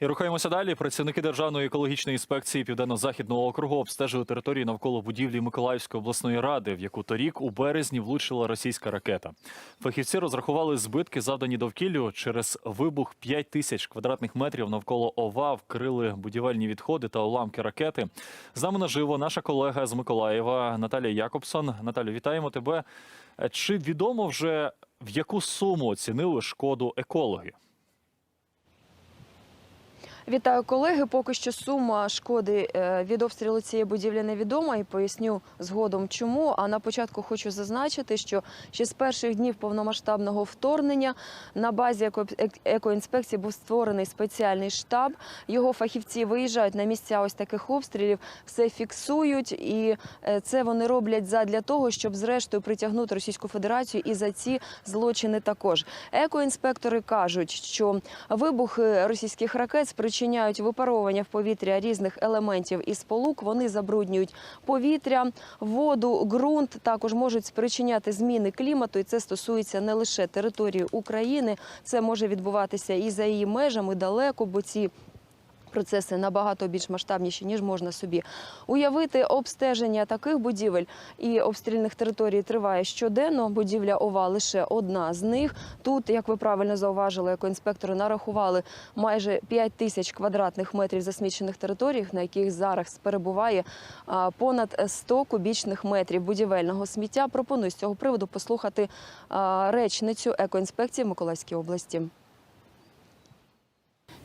І рухаємося далі. Працівники Державної екологічної інспекції Південно-Західного округу обстежили території навколо будівлі Миколаївської обласної ради, в яку торік у березні влучила російська ракета. Фахівці розрахували збитки, завдані довкіллю через вибух 5 тисяч квадратних метрів навколо ОВА, вкрили будівельні відходи та уламки ракети. З нами наживо наша колега з Миколаєва Наталія Якобсон. Наталю, вітаємо тебе. Чи відомо вже в яку суму оцінили шкоду екологи? Вітаю колеги. Поки що сума шкоди е, від обстрілу цієї будівлі невідома і поясню згодом чому. А на початку хочу зазначити, що ще з перших днів повномасштабного вторгнення на базі екоінспекції був створений спеціальний штаб. Його фахівці виїжджають на місця ось таких обстрілів, все фіксують, і е, це вони роблять задля того, щоб зрештою притягнути Російську Федерацію і за ці злочини також. Екоінспектори кажуть, що вибухи російських ракет спричиняють випаровування в повітря різних елементів і сполук. Вони забруднюють повітря, воду, ґрунт. Також можуть спричиняти зміни клімату, і це стосується не лише території України. Це може відбуватися і за її межами далеко, бо ці. Процеси набагато більш масштабніші, ніж можна собі уявити. Обстеження таких будівель і обстрільних територій триває щоденно. Будівля ОВА лише одна з них. Тут, як ви правильно зауважили, екоінспектори нарахували майже 5 тисяч квадратних метрів засмічених територій, на яких зараз перебуває понад 100 кубічних метрів будівельного сміття. Пропоную з цього приводу послухати речницю екоінспекції Миколаївській області.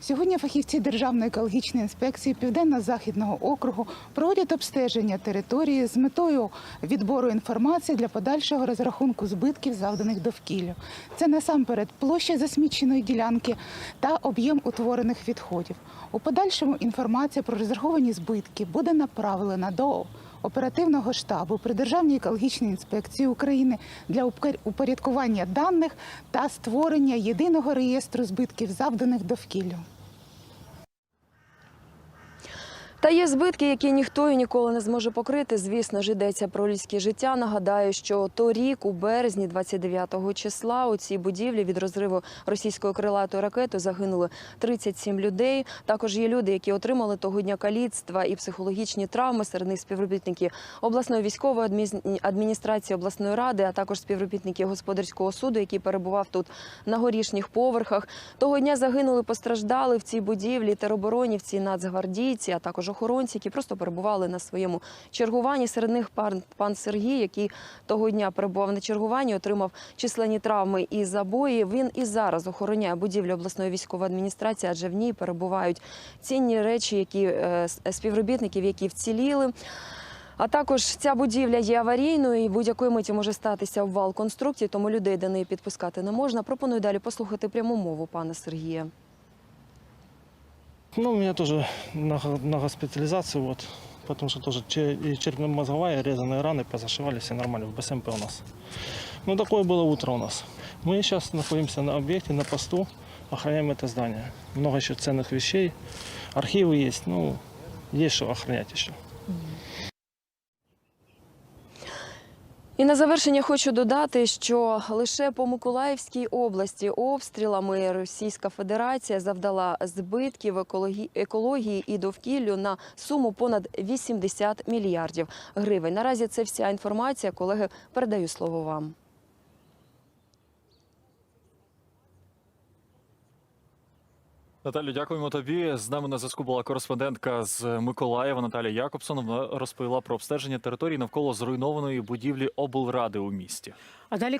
Сьогодні фахівці Державної екологічної інспекції Південно-Західного округу проводять обстеження території з метою відбору інформації для подальшого розрахунку збитків, завданих довкіллю. Це насамперед площа засміченої ділянки та об'єм утворених відходів. У подальшому інформація про розраховані збитки буде направлена до оперативного штабу при Державній екологічній інспекції України для упор- упорядкування даних та створення єдиного реєстру збитків, завданих довкіллю. Та є збитки, які ніхто і ніколи не зможе покрити. Звісно ж, йдеться про людське життя. Нагадаю, що торік, у березні, 29-го числа, у цій будівлі від розриву російської крилатої ракети загинули 37 людей. Також є люди, які отримали того дня каліцтва і психологічні травми. Серед них співробітники обласної військової адмі- адміністрації обласної ради, а також співробітники господарського суду, який перебував тут на горішніх поверхах. Того дня загинули, постраждали в цій будівлі тероборонівці, нацгвардійці, а також охоронці, які просто перебували на своєму чергуванні. Серед них пан, пан Сергій, який того дня перебував на чергуванні, отримав численні травми і забої. Він і зараз охороняє будівлю обласної військової адміністрації, адже в ній перебувають цінні речі, які е, співробітників, які вціліли. А також ця будівля є аварійною і будь-якої миті може статися обвал конструкції, тому людей до неї підпускати не можна. Пропоную далі послухати пряму мову пана Сергія. Ну, у меня тоже на, го- на госпитализацию, вот, потому что тоже че- и черепно-мозговая, резаные раны позашивали, все нормально, в БСМП у нас. Ну, такое было утро у нас. Мы сейчас находимся на объекте, на посту, охраняем это здание. Много еще ценных вещей, архивы есть, ну, есть что охранять еще. І на завершення хочу додати, що лише по Миколаївській області обстрілами Російська Федерація завдала збитків екологі- екології і довкіллю на суму понад 80 мільярдів гривень. Наразі це вся інформація. Колеги, передаю слово вам. Наталю, дякуємо тобі. З нами на зв'язку була кореспондентка з Миколаєва Наталія Якобсон. Вона розповіла про обстеження території навколо зруйнованої будівлі облради у місті. А далі